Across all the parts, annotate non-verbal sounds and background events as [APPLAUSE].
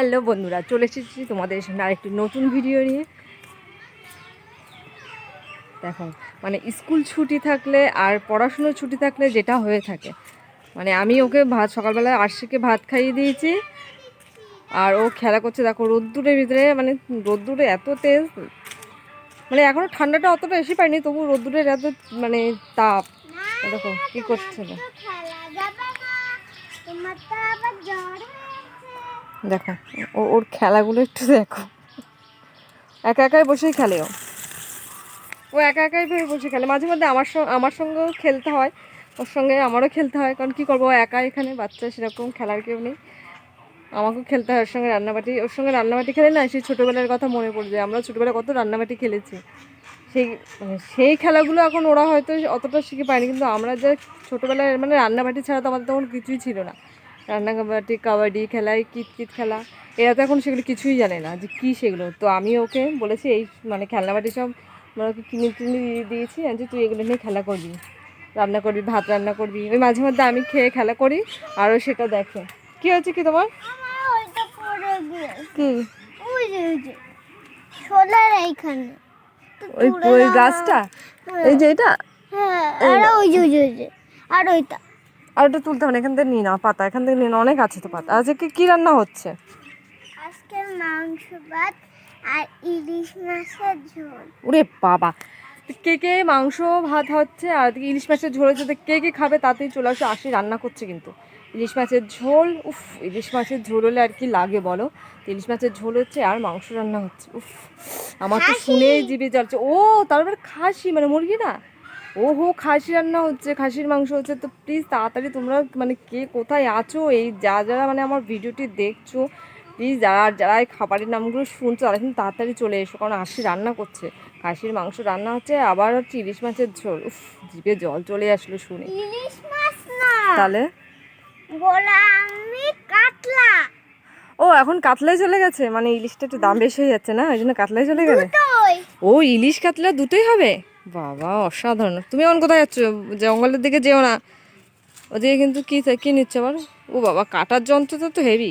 Hello বন্ধুরা, চলে এসেছি তোমাদের সামনে আরেকটি নতুন ভিডিও নিয়ে। দেখো মানে স্কুল ছুটি থাকলে আর পড়াশুনোর ছুটি থাকলে যেটা হয়ে থাকে। মানে আমি ওকে ভাত সকালবেলায় আরশিকে ভাত খাইয়ে দিয়েছি, আর ও খেলা করছে, দেখো রোদ্দুরের ভিতরে মানে রোদ্দুরে এত তেজ। মানে এখনও ঠান্ডাটা অতটা এসে পায়নি তবু রোদ্দুরের এত মানে তাপ। দেখো, কী করছে না দেখো ওর খেলাগুলো একটু দেখো। একা একাই বসেই খেলে ও। ও একা একাই ভেবে বসে খেলে। মাঝে মধ্যে আমার আমার সঙ্গেও খেলতে হয়। ওর সঙ্গে আমারও খেলতে হয়। কারণ কী করব? ও একা এখানে, বাচ্চা সেরকম খেলার কেউ নেই। আমাকেও খেলতে হয় ওর সঙ্গে রান্নাবাটি। ওর সঙ্গে রান্নাবাটি খেলে না, সেই ছোটোবেলার কথা মনে পড়ে যায়। আমরা ছোটোবেলায় কত রান্নাবাটি খেলেছি। সেই মানে সেই খেলাগুলো এখন ওরা হয়তো অতটা শিখে পায়নি। কিন্তু আমরা যা ছোটোবেলায় মানে রান্নাবাটি ছাড়া তো আমাদের তখন কিছুই ছিল না। রান্নাবাটি কাবাডি খেলাই কিত কিত খেলা। এরা তো এখন সেগুলো কিছুই জানে না যে কী সেগুলো। তো আমি ওকে বলেছি এই মানে খেলনাবাটি সব আমরা ওকে কিনে টিনে দিয়ে দিয়েছি যে তুই এগুলো নিয়ে খেলা করবি। রান্না করবি ভাত রান্না করবি। ওই মাঝে মধ্যে আমি খেয়ে খেলা করি আরও সেটা দেখে। কী হয়েছে কি তোমার? কি? ওই যে ওই যে সোলার এইখানে। ওই ওই গাছটা? এই যে এটা? হ্যাঁ আর ওই ওই যে ওই যে আর ওইটা। আর ওটা তুলতে হবে এখান থেকে নিয়ে নাও পাতা এখান থেকে নিয়ে অনেক আছে তো পাতা। আজকে কি রান্না হচ্ছে? আজকে মাংস ভাত আর ইলিশ মাছের ঝোল। ওরে বাবা কে কে মাংস ভাত হচ্ছে আর ইলিশ মাছের ঝোল হচ্ছে তো কে কে খাবে তাতেই চলে আসে আসি রান্না করছে কিন্তু। ইলিশ মাছের ঝোল উফ ইলিশ মাছের ঝোল হলে আর কি লাগে বলো? ইলিশ মাছের ঝোল হচ্ছে আর মাংস রান্না হচ্ছে উফ আমার তো শুনেই জিভে জ্বলছে। ও তারপর খাসি মানে মুরগি না? ও হো খাসি রান্না হচ্ছে খাসির মাংস হচ্ছে। তো প্লিজ তাড়াতাড়ি তোমরা মানে কে কোথায় আছো? এই যা যারা মানে আমার ভিডিওটি দেখছ প্লিজ যারা যারা এই খাবারের নামগুলো শুনছো তারা কিন্তু তাড়াতাড়ি চলে এসো কারণ আশি রান্না করছে। খাসির মাংস রান্না হচ্ছে আবার হচ্ছে ইলিশ মাছের ঝোল। উফ জিভে জল চলে আসলো শুনে। ইলিশ মাছ না। তাহলে? বলা আমি কাতলা। ও এখন কাতলাই চলে গেছে? মানে ইলিশটা একটু দাম বেশি হয়ে যাচ্ছে না? ওই জন্য কাতলাই চলে তোই ও ইলিশ কাতলা দুটোই হবে? বাবা অসাধারণ। তুমি এখন কোথায় যাচ্ছ? জঙ্গলের দিকে যেও না। ওদিকে কিন্তু কী কী নিচ্ছে আবার ও বাবা কাটার যন্ত্রটা তো হেভি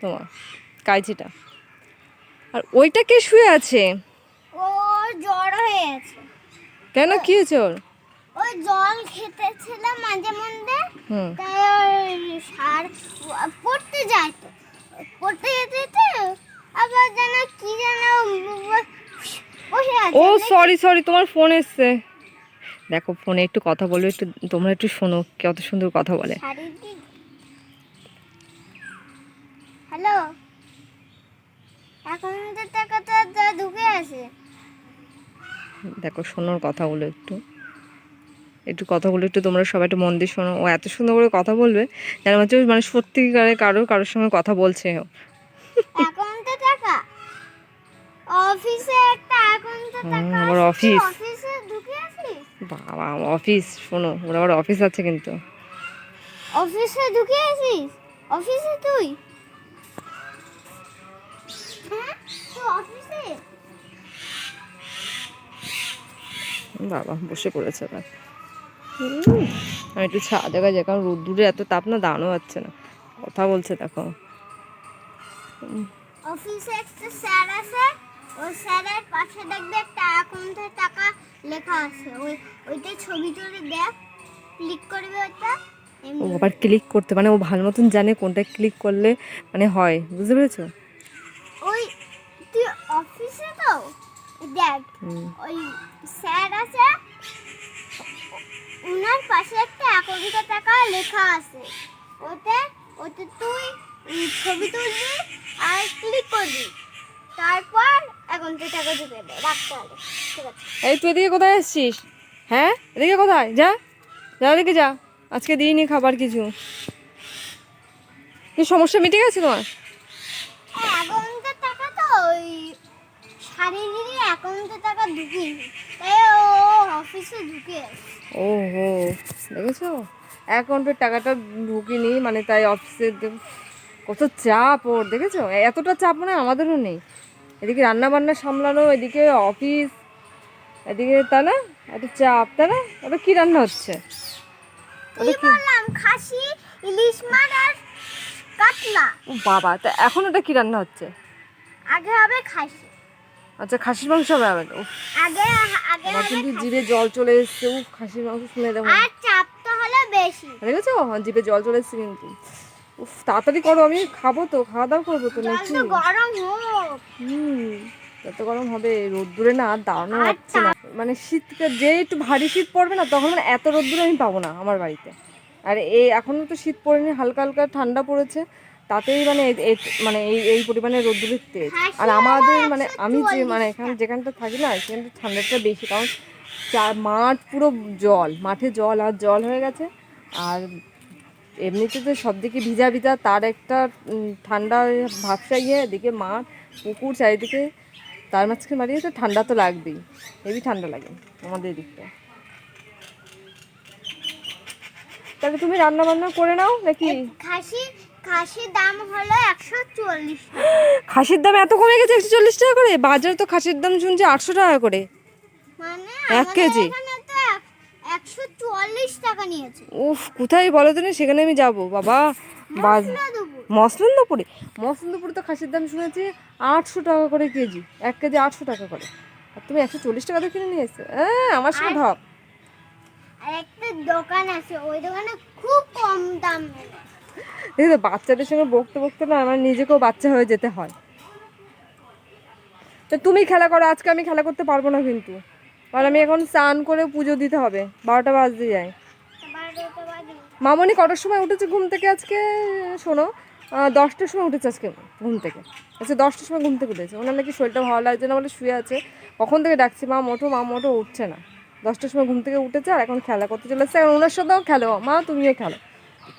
তোমার কাইচিটা আর ওইটা কে শুয়ে আছে? ও জ্বর হয়ে কেন? কি হয়েছে ওর? ওই জল খেতেছিল মাঝে মধ্যে। তাই ওর সার পড়তে যায় তো। পড়তে যেতে আবার যেন কি যেন ও সরি সরি তোমার ফোন এসছে। দেখো ফোনে একটু কথা বলবে একটু তোমরা একটু শোনো কত সুন্দর কথা বলে। হ্যালো এখন ঢুকে আছে। দেখো শোনোর কথাগুলো একটু। একটু কথাগুলো একটু তোমরা সবাই একটু মন দিয়ে শোনো। ও এত সুন্দর করে কথা বলবে যেন হচ্ছে মানে সত্যিকারে কারোর কারোর সঙ্গে কথা বলছে অফিসে আছে, অফিস। বাবা অফিস শোনো ওর আবার অফিস আছে কিন্তু। অফিসে ঢুকে আছিস অফিসে তুই? হ্যাঁ? বাবা বসে পড়েছে এবার আমি একটু ছা জায়গায় যাই কারণ রোদ্দুরে এত তাপ না দাঁড়ানো যাচ্ছে না। কথা বলছে দেখো। অফিসে একটা স্যার আছে ওই স্যারের পাশে দেখবে একটা অ্যাকাউন্টে টাকা লেখা আছে। ওই ওইটা ছবি তুলে দেখ। ক্লিক করবে ওইটা। ও আবার ক্লিক করতে মানে ও ভালো মতন জানে কোনটা ক্লিক করলে মানে হয়। বুঝতে পেরেছ? ওই তুই অফিসে তো? দেখ ওই স্যার আছে। উনার পাশে একটা অ্যাকাউন্টে টাকা লেখা আছে। ওতে ওতে তুই ছবি তুলবি আর ক্লিক করবি। তারপর অ্যাকাউন্টে টাকা ঢুকে দে রাখতে হবে ঠিক আছে। এই তুই এদিকে কোথায় এসছিস হ্যাঁ? এদিকে কোথায়? যা। যা এদিকে যা। আজকে দিইনি খাবার কিছু। কি সমস্যা মিটে গেছে তোমার? অ্যাকাউন্টে টাকা তো ওই শারীরিক অ্যাকাউন্টে টাকা তাই ও অফিসে ঢুকে দেখেছ? অ্যাকাউন্টের টাকাটা ঢুকিনি মানে তাই অফিসে কত চাপ ওর দেখেছ? এতটা চাপ মানে আমাদেরও নেই। এদিকে রান্না বান্না সামলানো এদিকে অফিস এদিকে তা না? এত চাপ তাই না? ওটা কি রান্না হচ্ছে? কি বললাম খাসি ইলিশ মাছ আর কাতলা। ও বাবা তা এখন ওটা কি রান্না হচ্ছে? আগে হবে খাসি। আচ্ছা খাসির মাংস হবে উফ, আগে আগে আমার কিন্তু জিভে জল চলে এসছে উফ খাসির মাংস শুনে দেখো আর চাপটা হলে বেশি। দেখেছ? জিভে জল চলে এসছে কিন্তু। উফ তাড়াতাড়ি করো আমি খাব তো খাওয়া দাওয়া করব তো নাকি? গরম হোক। হুম এত গরম হবে রোদ্দুরে না আর দাঁড়ানো আর যাচ্ছে না। মানে শীতকে যে একটু ভারী শীত পড়বে না তখন মানে এত রোদ্দুরে আমি পাবো না আমার বাড়িতে। আর এই এখনও তো শীত পড়েনি হালকা হালকা ঠান্ডা পড়েছে তাতেই মানে মানে এই এই পরিমাণে রোদ্দুরের তেজ। আর আমাদের মানে আমি যে মানে এখানে যেখানটা থাকি না সেখানটা ঠান্ডাটা বেশি কারণ চা- মাঠ পুরো জল মাঠে জল আর জল হয়ে গেছে। আর এমনিতে তো সব দিকে ভিজা ভিজা তার একটা ঠান্ডা ভাবসা ইয়ে এদিকে মাঠ পুকুর চারিদিকে তার মাঝখানে মারিয়ে তো ঠান্ডা তো লাগবেই হেভি ঠান্ডা লাগে আমাদের এদিকটা তাহলে তুমি রান্না বান্না করে নাও নাকি? খাসি খাসির দাম হলো একশো চল্লিশ খাসির দাম এত কমে গেছে একশো চল্লিশ টাকা করে? বাজারে তো খাসির দাম শুনছি আটশো টাকা করে। মানে এক কেজি? একশো চুয়াল্লিশ টাকা নিয়েছে। উফ কোথায় বলো তো না? সেখানে আমি যাব বাবা। মসলন্দপুরে মসলন্দপুরে তো খাসির দাম শুনেছি আটশো টাকা করে কেজি এক কেজি আটশো টাকা করে। আর তুমি একশো চল্লিশ টাকা দিয়ে কিনে নিয়ে এসছো? হ্যাঁ আমার সঙ্গে আর একটা দোকান আছে ওই দোকানে খুব কম দাম দেখি বাচ্চাদের সঙ্গে বকতে বকতে না আমার নিজেকেও বাচ্চা হয়ে যেতে হয়। তো তুমি খেলা করো আজকে আমি খেলা করতে পারব না কিন্তু। কারণ আমি এখন স্নান করে পুজো দিতে হবে। বারোটা বাজতে যায়। মামনি কটার সময় উঠেছে ঘুম থেকে আজকে? শোনো দশটার সময় উঠেছে আজকে ঘুম থেকে। আচ্ছা দশটার সময় ঘুম থেকে উঠেছে। ওনার নাকি শরীরটা ভালো লাগছে না বলে শুয়ে আছে। কখন থেকে ডাকছি? মা মোটো মা মোটো উঠছে না। দশটার সময় ঘুম থেকে উঠেছে আর এখন খেলা করতে চলে এসছে এখন ওনার সাথেও খেলো। মা, তুমিও খেলো।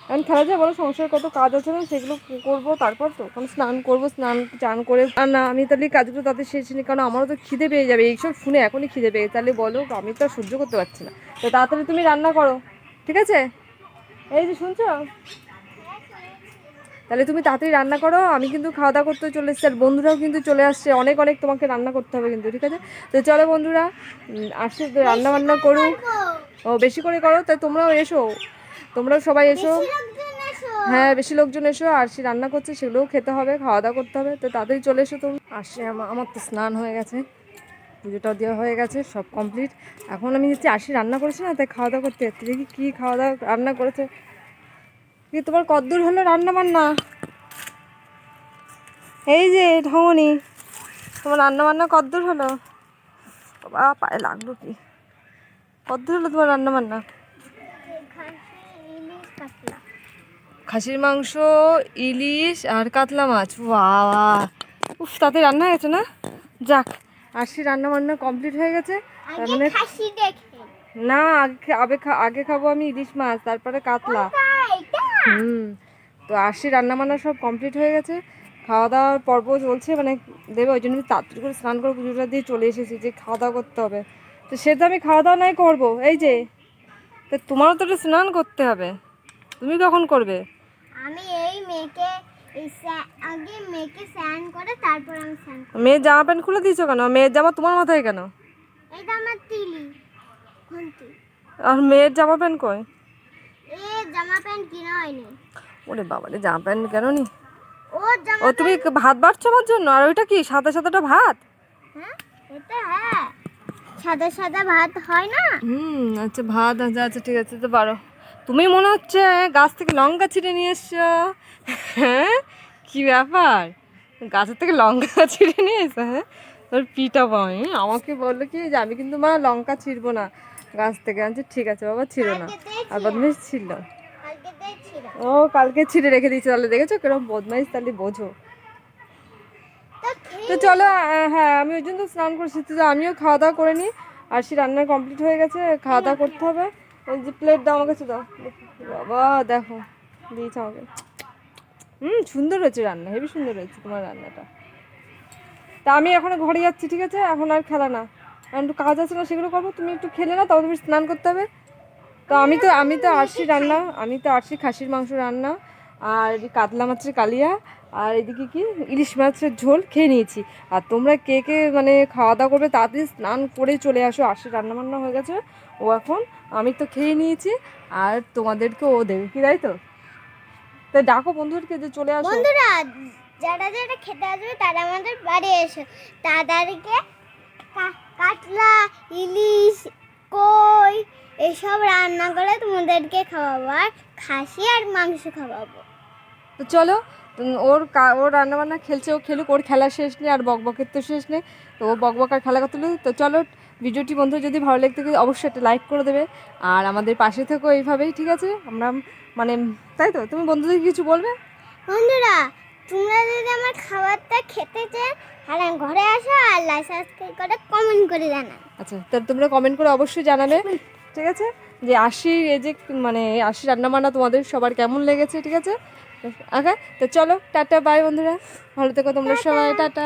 এখন খেলা যায় বলো সংসারে কত কাজ আছে না, সেগুলো করব তারপর তো কারণ স্নান করব, স্নান, চান করে। আর না, আমি তাহলে কাজগুলো তাদের শেষ নি কারণ আমারও তো খিদে পেয়ে যাবে। এইসব শুনে এখনই খিদে পেয়ে তাহলে বলো, আমি তো আর সহ্য করতে পারছি না। তো তাড়াতাড়ি তুমি রান্না করো, ঠিক আছে? এই যে শুনছো? তাহলে তুমি তাড়াতাড়ি রান্না করো, আমি কিন্তু খাওয়া দাওয়া করতে চলে এসেছি। আর বন্ধুরাও কিন্তু চলে আসছে, অনেক অনেক তোমাকে রান্না করতে হবে কিন্তু, ঠিক আছে? তো চলো বন্ধুরা আসছে রান্না বান্না করুক। ও, বেশি করে করো তাই তোমরাও এসো। তোমরাও সবাই এসো। হ্যাঁ বেশি লোকজন এসো আর সে রান্না করছে সেগুলোও খেতে হবে খাওয়া দাওয়া করতে হবে। তো তাড়াতাড়ি চলে এসো তুমি আসছে আমার তো স্নান হয়ে গেছে। পুজোটা দেওয়া হয়ে গেছে সব কমপ্লিট। এখন আমি যাচ্ছি আশি রান্না করেছি না তাই খাওয়া দাওয়া করতে যাচ্ছি। দেখি কী খাওয়া দাওয়া রান্না করেছে। কি তোমার কদ্দূর হলো রান্না বান্না? এই যে ঢমনি তোমার রান্না বান্না কদ্দূর হলো? বাবা পায়ে লাগল কি? কদ্দূর হলো তোমার রান্না বান্না খাসি ইলিশ কাতলা খাসির মাংস ইলিশ আর কাতলা মাছ। বাবা। উফ তাতে রান্না হয়ে গেছে না? যাক আশি রান্না বান্না কমপ্লিট হয়ে গেছে। তার মানে না আগে আগে আগে খাব আমি ইলিশ মাছ তারপরে কাতলা? হুম তো আশি রান্না বান্না সব কমপ্লিট হয়ে গেছে। খাওয়া দাওয়ার পর্ব চলছে মানে দেবে ওই জন্য আমি তাড়াতাড়ি করে স্নান করে পুজোটা দিয়ে চলে এসেছি যে খাওয়া দাওয়া করতে হবে। তো সে তো আমি খাওয়া দাওয়া নাই করব এই যে। তো তোমারও তো একটু স্নান করতে হবে। তুমি কখন করবে? আমি এই মেয়েকে এই আগে মেয়েকে স্নান করে তারপর আমি স্নান করি মেয়ের জামা প্যান্ট খুলে দিয়েছ কেন? মেয়ের জামা তোমার মাথায় কেন? এটা আমার তিলি ঘন্টি আর মেয়ের জামা প্যান্ট কই এ জামা প্যান্ট কিনা হয়নি। ওরে বাবারে জামা প্যান্ট কেন নি? ও জামা ও তুমি ভাত বাড়ছো আমার জন্য? আর ওইটা কি সাদা সাদাটা ভাত? হ্যাঁ এটা হ্যাঁ। সাদা সাদা ভাত হয় না? হুম আচ্ছা ভাত আচ্ছা আচ্ছা ঠিক আছে তো পারো। তুমি মনে হচ্ছে গাছ থেকে লঙ্কা ছিঁড়ে নিয়ে এসছো। হ্যাঁ? কি ব্যাপার? গাছের থেকে লঙ্কা [LAUGHS] ছিঁড়ে নিয়ে এসো হ্যাঁ? তোর পিটা পাই আমাকে বলল কি যে আমি কিন্তু মা লঙ্কা ছিঁড়বো না গাছ থেকে। আনছি ঠিক আছে বাবা ছিঁড়ো না। আর বদমাইশ ছিল। ও কালকে ছিঁড়ে রেখে দিয়েছে তাহলে। দেখেছ কীরকম বদমাইশ তাহলে বোঝো। তো চলো হ্যাঁ আমি ওই জন্য তো স্নান করছি। তো আমিও খাওয়া দাওয়া করে নিই। আর সে রান্না কমপ্লিট হয়ে গেছে খাওয়া দাওয়া করতে হবে। ওই যে প্লেট দাও আমার কাছে দাও। বাবা, দেখো, দিয়েছে আমাকে। হুম, সুন্দর হয়েছে রান্না, হেবি সুন্দর হয়েছে তোমার রান্নাটা। তা আমি এখন ঘরে যাচ্ছি, ঠিক আছে? এখন আর খেলা না। এখন একটু কাজ আছে না, সেগুলো করব। তুমি একটু খেলে না তাও তুমি স্নান করতে হবে। তো আমি তো আমি তো আরশি রান্না, আমি তো আরশি খাসির মাংস রান্না, আর কাতলা মাছের কালিয়া, আর এদিকে কি? ইলিশ মাছের ঝোল খেয়ে নিয়েছি। আর তোমরা কে কে মানে খাওয়া দাওয়া করবে, তাড়াতাড়ি স্নান করে চলে আসো। আরশি রান্না বান্না হয়ে গেছে। ও এখন আমি তো খেয়ে নিয়েছি আর তোমাদেরকে ও দেবে কি তাই তো? তো ডাকো বন্ধুদেরকে যে চলে আসো। বন্ধুরা যারা যারা খেতে আসবে তারা আমাদের বাড়ি এসো। তাদেরকে কাতলা ইলিশ কই এসব রান্না করে তোমাদেরকে খাওয়াবো আর খাসি আর মাংস খাওয়াবো। তো চলো ওর ওর রান্নাবান্না খেলছে ও খেলুক ওর খেলা শেষ নেই আর বকবকের তো শেষ নেই তো ও বকবকার খেলা করতে তো চলো ভিডিওটি বন্ধু যদি ভালো লেগে থাকে অবশ্যই একটা লাইক করে দেবে। আর আমাদের পাশে থেকো এইভাবেই ঠিক আছে? আমরা মানে তাই তো? তুমি বন্ধুদের কিছু বলবে? বন্ধুরা তোমরা যদি আমার খাবারটা খেতে চাও তাহলে ঘরে আসো আর লাইক সাবস্ক্রাইব করে কমেন্ট করে জানাও। আচ্ছা তা তোমরা কমেন্ট করে অবশ্যই জানাবে ঠিক আছে? যে আশি এই যে মানে আশি রান্নাবান্না তোমাদের সবার কেমন লেগেছে ঠিক আছে? ওকে তো চলো টাটা বাই বন্ধুরা। ভালো থেকো তোমরা সবাই টাটা।